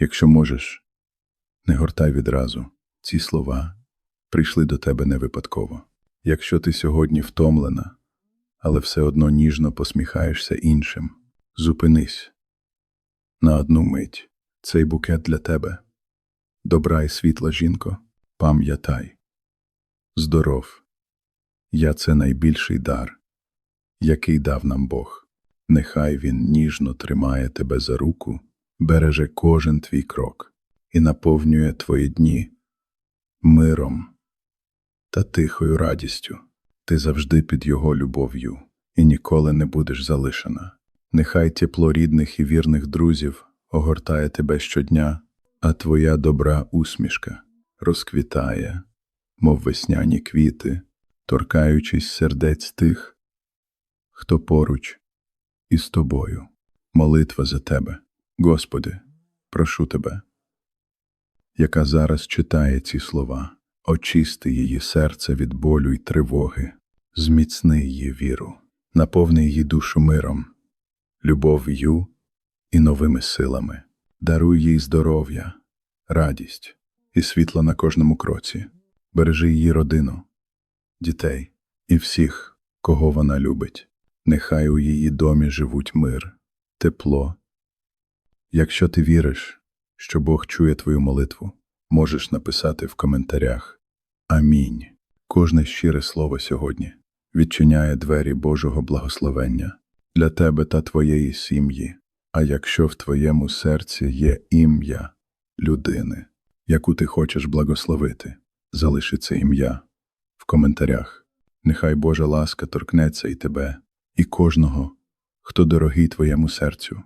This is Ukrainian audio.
Якщо можеш, не гортай відразу. Ці слова прийшли до тебе не випадково. Якщо ти сьогодні втомлена, але все одно ніжно посміхаєшся іншим, зупинись на одну мить. Цей букет для тебе. Добра і світла жінко, пам'ятай. Здоров. Я це найбільший дар, який дав нам Бог. Нехай він ніжно тримає тебе за руку, береже кожен твій крок і наповнює твої дні миром та тихою радістю. Ти завжди під його любов'ю і ніколи не будеш залишена. Нехай тепло рідних і вірних друзів огортає тебе щодня, а твоя добра усмішка розквітає, мов весняні квіти, торкаючись сердець тих, хто поруч із тобою. Молитва за тебе, Господи, прошу тебе, яка зараз читає ці слова, очисти її серце від болю й тривоги, зміцни її віру, наповни її душу миром, любов'ю і новими силами, даруй їй здоров'я, радість і світло на кожному кроці, бережи її родину, дітей і всіх, кого вона любить. Нехай у її домі живуть мир, тепло. Якщо ти віриш, що Бог чує твою молитву, можеш написати в коментарях Амінь. Кожне щире слово сьогодні відчиняє двері Божого благословення для тебе та твоєї сім'ї. А якщо в твоєму серці є ім'я людини, яку ти хочеш благословити, залиши це ім'я в коментарях. Нехай Божа ласка торкнеться і тебе, і кожного, хто дорогий твоєму серцю.